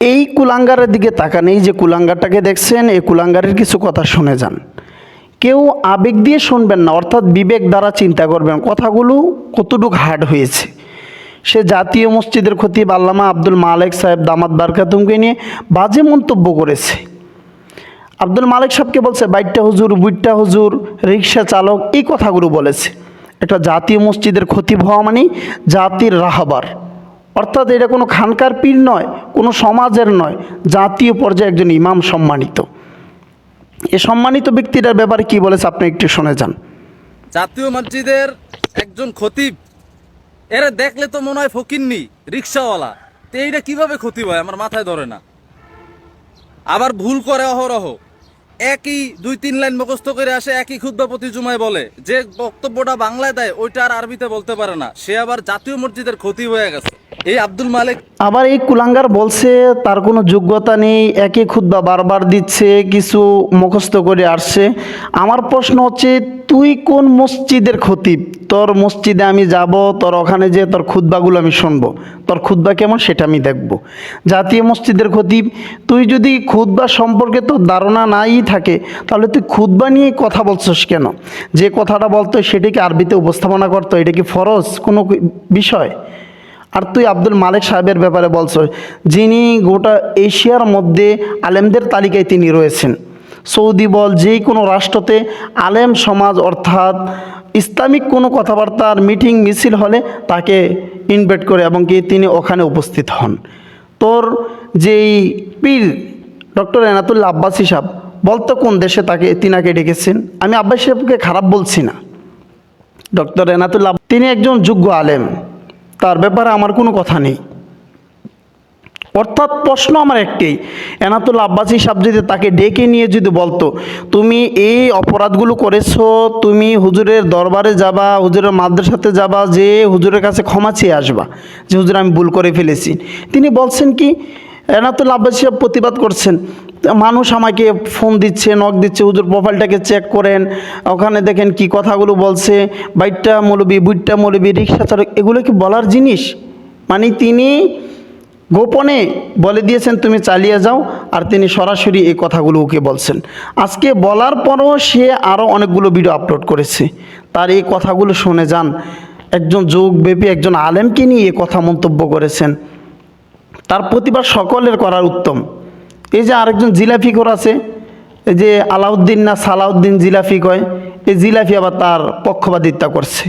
এই কুলাঙ্গারের দিকে তাকান, এই যে কুলাঙ্গারটাকে দেখছেন, এই কুলাঙ্গারের কিছু কথা শুনে যান। কেউ আবেগ দিয়ে শুনবেন না, অর্থাৎ বিবেক দ্বারা চিন্তা করবেন, কথাগুলো কতটুকু হার্ড হয়েছে। সে জাতীয় মসজিদের খতিব আল্লামা আব্দুল মালেক সাহেব দামাত বারকাতুমকে নিয়ে বাজে মন্তব্য করেছে। আব্দুল মালিক সাহেবকে বলছে, বাইটটা হুজুর, বুইটটা হুজুর, রিক্সা চালক, এই কথাগুলো বলেছে। একটা জাতীয় মসজিদের খতিব হওয়া মানে জাতির রাহাবার। অর্থাৎ এটা কোনো খানকার পীর নয়, কোনো সমাজের নয়, জাতীয় পর্যায়ে একজন ইমাম সম্মানিত। এ সম্মানিত ব্যক্তিটার ব্যাপারে কি বলেছে আপনি একটু শুনে যান। জাতীয় মসজিদের একজন খতিব, এরা দেখলে তো মনে হয় ফকিন্নি, রিক্সাওয়ালা। তো এইটা কীভাবে ক্ষতি হয়? আমার মাথায় ধরে না। আবার ভুল করে অহরহ। একই দুই তিন লাইন মুখস্থ করে আসে, একই ক্ষুদ্র প্রতি জুমায় বলে। যে বক্তব্যটা বাংলায় দেয়, ওইটা আর আরবিতে বলতে পারে না। সে আবার জাতীয় মসজিদের ক্ষতি হয়ে গেছে। এই আব্দুল মালিক আবার এই কুলাঙ্গার বলছে, তার কোনো যোগ্যতা নেই, একই খুদ্া বারবার দিচ্ছে, কিছু মুখস্থ করে আসছে। আমার প্রশ্ন হচ্ছে, তুই কোন মসজিদের খতিব? তোর মসজিদে আমি যাব, তোর ওখানে যে তোর খুদ্বাগুলো আমি শুনব। তোর খুদ্া কেমন সেটা আমি দেখব। জাতীয় মসজিদের খতিব, তুই যদি খুদ্া সম্পর্কে তোর ধারণা নাই থাকে, তাহলে তুই খুদ্া নিয়ে কথা বলছিস কেন? যে কথাটা বলতো সেটিকে আরবিতে উপস্থাপনা করতো, এটা কি ফরজ কোনো বিষয়? আর তুই আব্দুল মালিক সাহেবের ব্যাপারে বলছো, যিনি গোটা এশিয়ার মধ্যে আলেমদের তালিকায় তিনি রয়েছেন। সৌদি বল যে কোনো রাষ্ট্রতে আলেম সমাজ অর্থাৎ ইসলামিক কোনো কথাবার্তার মিটিং মিছিল হলে তাকে ইনভাইট করে এবং কি তিনি ওখানে উপস্থিত হন। তোর যেই পীর ডক্টর এনাতুল্লা আব্বাসি সাহেব বলতো কোন দেশে তাকে তিনাকে ডেকেছেন? আমি আব্বাস সাহেবকে খারাপ বলছি না। ডক্টর এনাতুল্লাহ তিনি একজন যোগ্য আলেম। তার ব্যাপারে আমার কোনো কথা নেই। অর্থাৎ প্রশ্ন আমার একটাই এনাতুল আব্বাসী সাহেব যদি তাকে ডেকে নিয়ে যদি বলতো, তুমি এই অপরাধগুলো করেছ, তুমি হুজুরের দরবারে যাবা, হুজুরের মাদ্রাসাতে যাবা, যে হুজুরের কাছে ক্ষমা চেয়ে আসবা, যে হুজুর আমি ভুল করে ফেলেছি। তিনি বলছেন কি, এনাতুল আব্বাসী সাহেব প্রতিবাদ করছেন। মানুষ আমাকে ফোন দিচ্ছে নক দিচ্ছে, হুজুর প্রোফাইলটাকে চেক করেন, ওখানে দেখেন কি কথাগুলো বলছে, বাইটটা মৌলবি, বুইটটা মৌলবি, রিক্সা চালক, এগুলো কি বলার জিনিস? মানে তিনি গোপনে বলে দিয়েছেন, তুমি চালিয়ে যাও। আর তিনি সরাসরি এই কথাগুলো ওকে বলছেন। আজকে বলার পরও সে আরও অনেকগুলো ভিডিও আপলোড করেছে। তার এই কথাগুলো শুনে যান। একজন যোগব্যাপী একজন আলেমকে নিয়ে এ কথা মন্তব্য করেছেন। তার প্রতিবাদ সকলের করার উত্তম। এই যে আরেকজন জিলাফি কর আছে, এই যে আলাউদ্দিন না সালাউদ্দিন জিলাফি কয়, এই জিলাফি আবার তার পক্ষপাতিত্বা করছে।